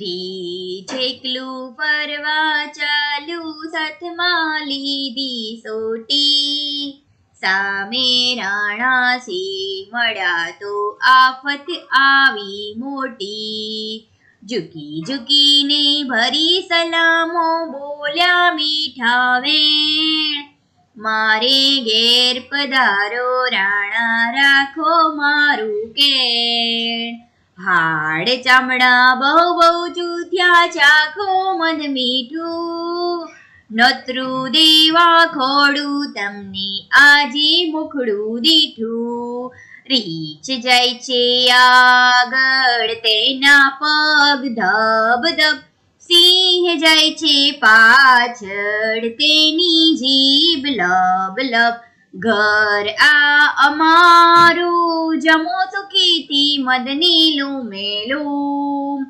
રી જેકલું ફરવા ચાલુ સતમાં લીધી સોટી સામે રાણાસી મળ્યા તો આફત આવી મોટી. ઝુકી ઝુકીને ભરી સલામો બોલ્યા મીઠા વેણ મારે ઘેર પધારો, રાણા રાખો મારું કેણ હાડ ચામડા બહુ બહુ જૂથ્યા ચાખો મન મીઠું. નોતરું દેવા ખોડું, તમને આજે મુખડું દીઠું. રીચ જાય છે આગળ તેના પગ ધબ ધબ. સિંહ જાય છે પાછળ તેની જીભ લબ લબ. ઘર આ અમારું જમો સુખીથી મદનીલું મેલું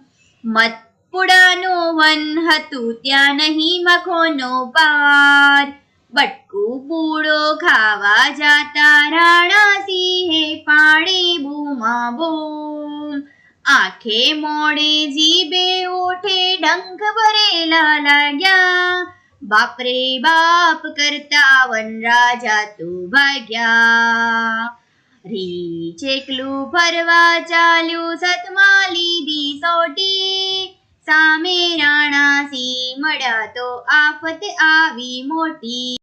મતપુડાનું વન હતું ત્યાં નહીં મખોનો પાર બટકું પૂડો ખાવા જાતા રાણા સિંહે પાણી બૂમા બૂમ આંખે મોડે જીભે ઓઠે ડંખ ભરેલા લાગ્યા બાપરે બાપ કરતા વન રાજા તું ભાગ્યા ચેકલું ફરવા ચાલ્યું સતમાં લીધી સોટી સામે રાણા સિંહ મળ્યા તો આફત આવી મોટી.